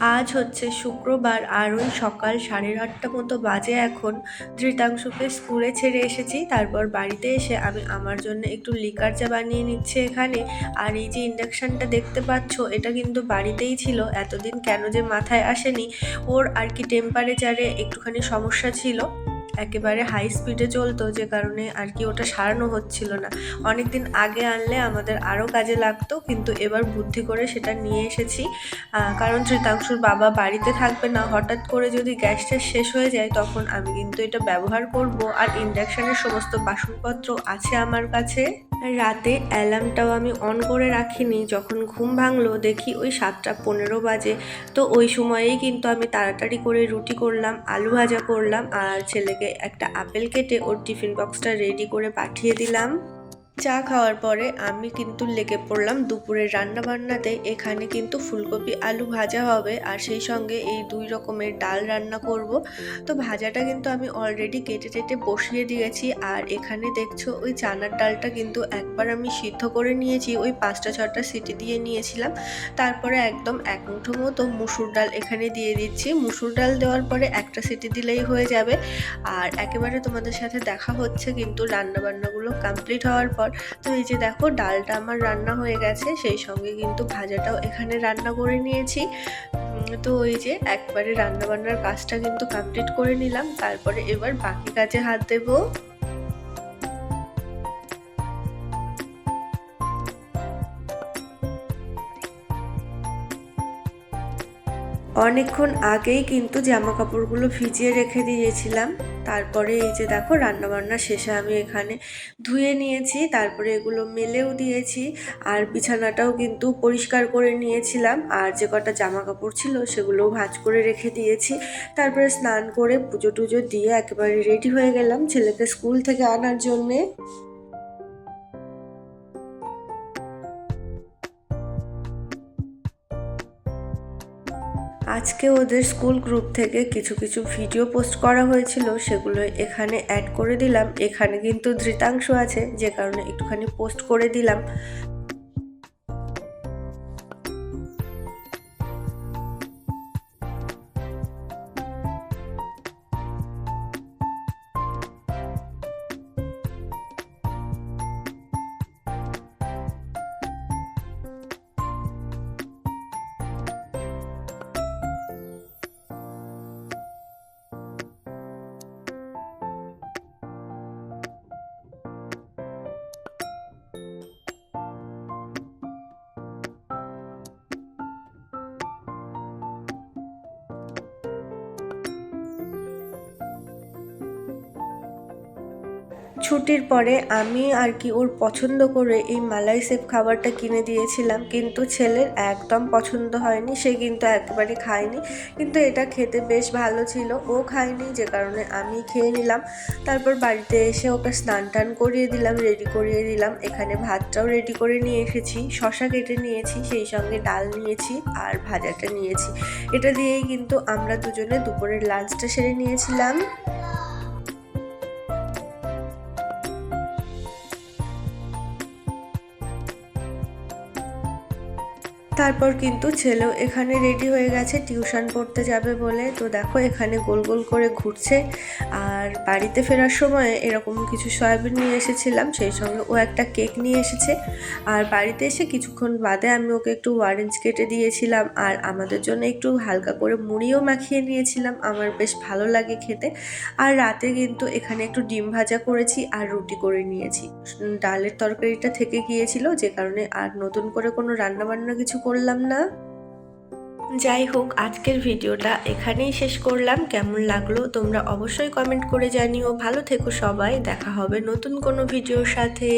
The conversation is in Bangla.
আজ হচ্ছে শুক্রবার আর ওই সকাল সাড়ে আটটা মতো বাজে এখন। ধৃতাংশুকে স্কুলে ছেড়ে এসেছি, তারপর বাড়িতে এসে আমি আমার জন্য একটু লিকার চা বানিয়ে নিচ্ছি এখানে। আর এই যে ইন্ডাকশানটা দেখতে পাচ্ছ, এটা কিন্তু বাড়িতেই ছিল, এতদিন কেন যে মাথায় আসেনি। ওর আর কি টেম্পারেচারে একটুখানি সমস্যা ছিল। একেবারে হাই স্পিডে চলতো, যে কারণে আর কি ওটা সারানো হচ্ছিল না। অনেক দিন আগে আনলে আমাদের আরও কাজে লাগতো, কিন্তু এবার বুদ্ধি করে সেটা নিয়ে এসেছি। কারণ শ্রীতাংশুর বাবা বাড়িতে থাকবে না, হঠাৎ করে যদি গ্যাসটা শেষ হয়ে যায়, তখন আমি কিন্তু এটা ব্যবহার করব। আর ইন্ডাকশানের সমস্ত বাসনপত্র আছে আমার কাছে। রাতে অ্যালার্মটাও আমি অন করে রাখিনি। যখন ঘুম ভাঙলো, দেখি ওই সাতটা পনেরো বাজে। তো ওই সময়েই কিন্তু আমি তাড়াতাড়ি করে রুটি করলাম, আলু ভাজা করলাম আর ছেলেকে একটা আপেল কেটে ওর টিফিন বক্সটা রেডি করে পাঠিয়ে দিলাম। চা খাওয়ার পরে আমি কিন্তু লেগে পড়লাম দুপুরের রান্না বান্নাতে এখানে কিন্তু ফুলকপি, আলু ভাজা হবে আর সেই সঙ্গে এই দুই রকমের ডাল রান্না করব। তো ভাজাটা কিন্তু আমি অলরেডি কেটে টেটে বসিয়ে দিয়েছি আর এখানে দেখছ ওই চানার ডালটা কিন্তু একবার আমি সিদ্ধ করে নিয়েছি, ওই পাঁচটা ছটা সিটি দিয়ে নিয়েছিলাম। তারপরে একদম এক মুঠো মতো মুসুর ডাল এখানে দিয়ে দিচ্ছি। মুসুর ডাল দেওয়ার পরে একটা সিটি দিলেই হয়ে যাবে। আর একেবারে তোমাদের সাথে দেখা হচ্ছে কিন্তু রান্না বান্নাগুলো কমপ্লিট হওয়ার পর। তো এই যে দেখো, ডালটা আমার রান্না হয়ে গেছে, সেই সঙ্গে কিন্তু ভাজাটাও এখানে রান্না করে নিয়েছি। তো ওই যে একবারে রান্না বান্নার কাজটা কিন্তু কমপ্লিট করে নিলাম, তারপরে এবার বাকি কাজে হাত দেবো। অনেকক্ষণ আগেই কিন্তু জামা কাপড়গুলো ভিজিয়ে রেখে দিয়েছিলাম। তারপরে এই যে দেখো রান্নাবান্না শেষে আমি এখানে ধুয়ে নিয়েছি, তারপরে এগুলো মেলেও দিয়েছি আর বিছানাটাও কিন্তু পরিষ্কার করে নিয়েছিলাম আর যে কটা জামা কাপড় ছিল সেগুলোও ভাঁজ করে রেখে দিয়েছি। তারপরে স্নান করে পুজো টুজো দিয়ে একেবারে রেডি হয়ে গেলাম ছেলেকে স্কুল থেকে আনার জন্যে। আজকে ওদের স্কুল গ্রুপ থেকে কিছু কিছু ভিডিও পোস্ট করা হয়েছিল, সেগুলো এখানে অ্যাড করে দিলাম। এখানে কিন্তু ধৃতাংশ আছে, যে কারণে একটুখানি পোস্ট করে দিলাম। ছুটির পরে আমি আর কি ওর পছন্দ করে এই মালাই সেপ খাবারটা কিনে দিয়েছিলাম। কিন্তু ছেলের একদম পছন্দ হয়নি, সে কিন্তু একেবারে খায়নি। কিন্তু এটা খেতে বেশ ভালো ছিল। ও খায়নি, যে কারণে আমি খেয়ে নিলাম। তারপর বাড়িতে এসে ওকে স্নান টান করিয়ে দিলাম রেডি করিয়ে দিলাম। এখানে ভাতটাও রেডি করে নিয়ে এসেছি। শশা কেটে নিয়েছি, সেই সঙ্গে ডাল নিয়েছি আর ভাজাটা নিয়েছি। এটা দিয়েই কিন্তু আমরা দুজনে দুপুরের লাঞ্চটা সেরে নিয়েছিলাম। তারপর কিন্তু ছেলেও এখানে রেডি হয়ে গেছে টিউশন পড়তে যাবে বলে। তো দেখো এখানে গোল গোল করে ঘুরছে। আর বাড়িতে ফেরার সময় এরকম কিছু সয়াবিন নিয়ে এসেছিলাম, সেই সঙ্গে ও একটা কেক নিয়ে এসেছে। আর বাড়িতে এসে কিছুক্ষণ বাদে আমি ওকে একটু অরেঞ্জ কেটে দিয়েছিলাম। আর আমাদের জন্য একটু হালকা করে মুড়িও মাখিয়ে নিয়েছিলাম। আমার বেশ ভালো লাগে খেতে। আর রাতে কিন্তু এখানে একটু ডিম ভাজা করেছি আর রুটি করে নিয়েছি। ডালের তরকারিটা থেকে গিয়েছিল, যে কারণে আর নতুন করে কোনো রান্নাবান্না কিছু করলাম না। যাই হোক, আজকের ভিডিওটা এখানেই শেষ করলাম। কেমন লাগল তোমরা অবশ্যই কমেন্ট করে জানিও। ভালো থেকো সবাই। দেখা হবে নতুন কোনো ভিডিওর সাথে।